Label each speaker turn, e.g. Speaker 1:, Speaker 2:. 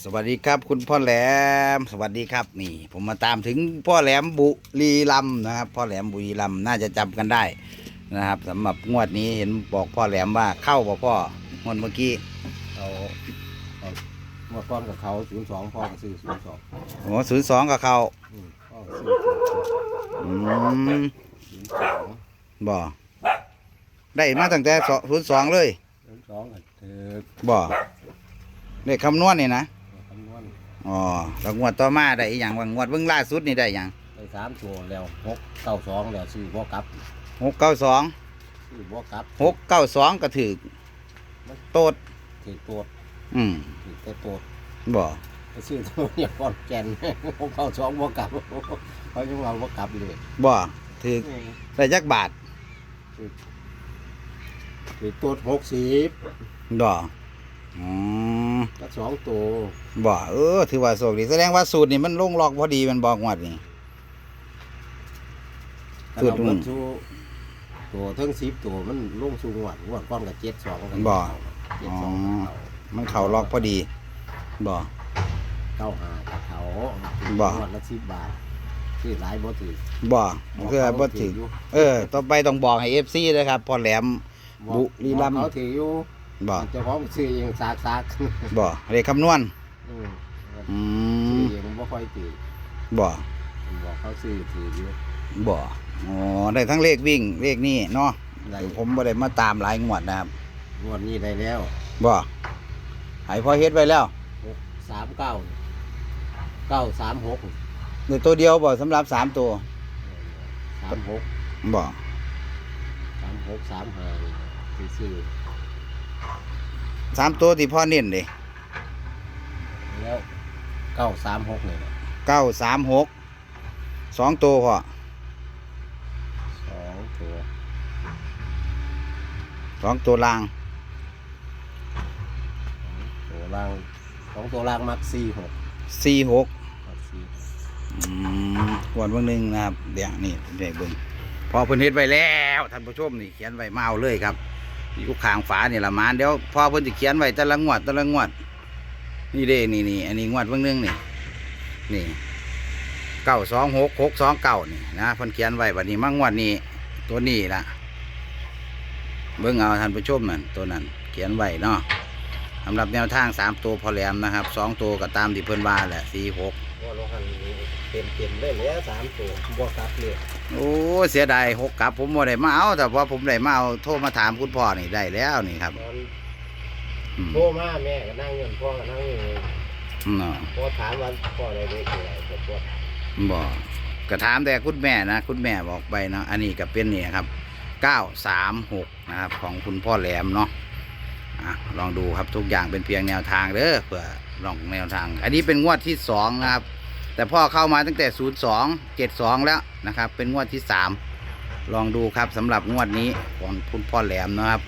Speaker 1: สวัสดีครับ คุณพ่อแหลม สวัสดีครับ นี่ ผมมาตามถึงพ่อแหลมบุรีรัมย์นะครับ พ่อแหลมบุรีรัมย์น่าจะจำกันได้นะครับสำหรับงวดนี้เห็นบอกพ่อแหลมว่าเข้าบ่พ่องวดเมื่อกี้
Speaker 2: เอาเอาเมื่อก่อนกับเขาศูนย์สองพ่อก็ซื้อศูนย์สอง
Speaker 1: โอ้ศูนย์สองกับเขา
Speaker 2: พ่อก็ซื้อ
Speaker 1: อืม
Speaker 2: ศูนย์สอง
Speaker 1: บ่ได้มาตั้งแต่ศูนย์สองเลย
Speaker 2: ศูนย์สองก็ถือ
Speaker 1: บ่เลขคำนวณนี่นะ
Speaker 2: คำนวณ
Speaker 1: อ๋อแล้วงวดต่อมาได้อีหยังว่างวดเบิ่งล่าสุดนี่ได้หยัง
Speaker 2: ไปสามตัวแล้วหกเก้าสองแล้วซื้อบ่กลับ
Speaker 1: หกเก้าสอง
Speaker 2: ซื้อบ่กลับ
Speaker 1: หกเก้าสองก็ถือโตด
Speaker 2: ถือตัว
Speaker 1: อืม
Speaker 2: ถือแต่ตัว
Speaker 1: บ่
Speaker 2: ไปซื้อตัวเนี่ยก่อนแกนหกเก้าสองบ่กลับเขาจะเอาบ่กลับเลย
Speaker 1: บ่ถือได้จักบาท
Speaker 2: ถือตัวหกสิบ
Speaker 1: บ่อืม
Speaker 2: ก็ สองตัว
Speaker 1: บ่เออ ถือว่าโชคดีแสดงว่าสูตรนี่มันลงล็อกพอดีมันบอกงวดนี่สุ
Speaker 2: สุ
Speaker 1: ด
Speaker 2: ด
Speaker 1: อืม
Speaker 2: ชูตัวทั้งสิบตัวมันลงสูงหวัดหวัดก้อนกับเจ็ดสองกัน
Speaker 1: บ่
Speaker 2: เจ็ดสอง
Speaker 1: อ๋อ
Speaker 2: กับเขา
Speaker 1: มันเข้าล็อกพอดีบ่
Speaker 2: เก้าหากับเขา
Speaker 1: บ่
Speaker 2: หวัดละสิบบาทซื้อหลายบ่ถือ
Speaker 1: บ่คือบ่ถือ
Speaker 2: อยู่
Speaker 1: เออ ต่อไปต้องบอกให้ FC นะครับพอแหลม บุรีรัมย์
Speaker 2: เขาถืออยู่
Speaker 1: บ่
Speaker 2: เจ้าของซื้อเองซากซาก
Speaker 1: บ่เลขคำนวณ
Speaker 2: อืม
Speaker 1: อื
Speaker 2: ซื้อ
Speaker 1: ม
Speaker 2: เองบ่ค่อยถือ
Speaker 1: บ่
Speaker 2: ผมบอกเขาซื้อถืออยู่
Speaker 1: บ่อ๋อได้ทั้งเลขวิ่งเลขนี่เนาะ
Speaker 2: ได้
Speaker 1: ผมบ่ได้มาตามหลายงวดนะครับ
Speaker 2: งวดนี้ได้แล้ว
Speaker 1: บ่ให้พอเฮ็ดไว้แล้ว
Speaker 2: หกสามเก้าเก้าสามหก
Speaker 1: ในตัวเดียวบ่สำหรับสามตัว
Speaker 2: สามหก
Speaker 1: บ่
Speaker 2: สามหกสามห้าซื้อ
Speaker 1: สามตัวที่พ่อเน้นเลย
Speaker 2: แล้วเก้าสามหกเลยนะ
Speaker 1: เก้าสามหกสองตัวพ่อ
Speaker 2: สองตัว
Speaker 1: สองตัวล่าง
Speaker 2: ตัวล่างสองตัวล่างมักสี่หก
Speaker 1: สี่หก
Speaker 2: มักสี่
Speaker 1: อืมกวนเบิ่งหนึ่งนะครับเดี๋ยวนี่เดี๋ยวเบิ่งพอเพิ่นเฮ็ดไว้แล้วท่านผู้ชมนี่เขียนไว้มาเอาเลยครับ อยู่ข้างฝานี่ละมานเดี๋ยวพอเพิ่นจะเขียนไว้แต่ละงวดแต่ละงวด นี่เด้นี่นี่อันนี้งวดเบิ่งนึงนี่นี่เก้าสองหกหกสองเก้านี่นะเพิ่นเขียนไว้บัดนี้มางวดนี้ตัวนี้ละเบิ่งเอาท่านผู้ชมนั่นตัวนั้น เขียนไว้เนาะสำหรับแนวทางสามตัวพอแหลมนะครับสองตัวก็ตามที่เพิ่นว่าแหละสี่หก
Speaker 2: ว่าลงหัน เต็มเต็มเลยแล้วสามตัวบวกกับเลย
Speaker 1: โอ้เสียดายหกกลับผมบ่ได้มาเอาแต่ว่าผมได้มาเอาโทรมาถามคุณพ่อนี่ได้แล้วนี่ครับ
Speaker 2: ตอน
Speaker 1: อืม
Speaker 2: โทรมาแม่ก็นั่งเงินพ่อก็นั่งเงิน
Speaker 1: เนาะ
Speaker 2: พ่อถามว่าพ่อได้เลขอะไรก็พ่อ
Speaker 1: บ่ก็ถามแต่คุณแม่นะ คุณแม่บอกไปเนาะอันนี้ก็เป็นนี่ครับเก้าสามหกนะครับ ของคุณพ่อแหลมเนาะอะลองดูครับทุกอย่างเป็นเพียงแนวทางเด้อเพื่อลองแนวทาง อันนี้เป็นงวดที่สองนะครับ แต่พ่อเข้ามาตั้งแต่ 02:72 แล้วนะครับ เป็นงวดที่สามลองดูครับสำหรับงวดนี้ของคุณพ่อแหลมนะครับ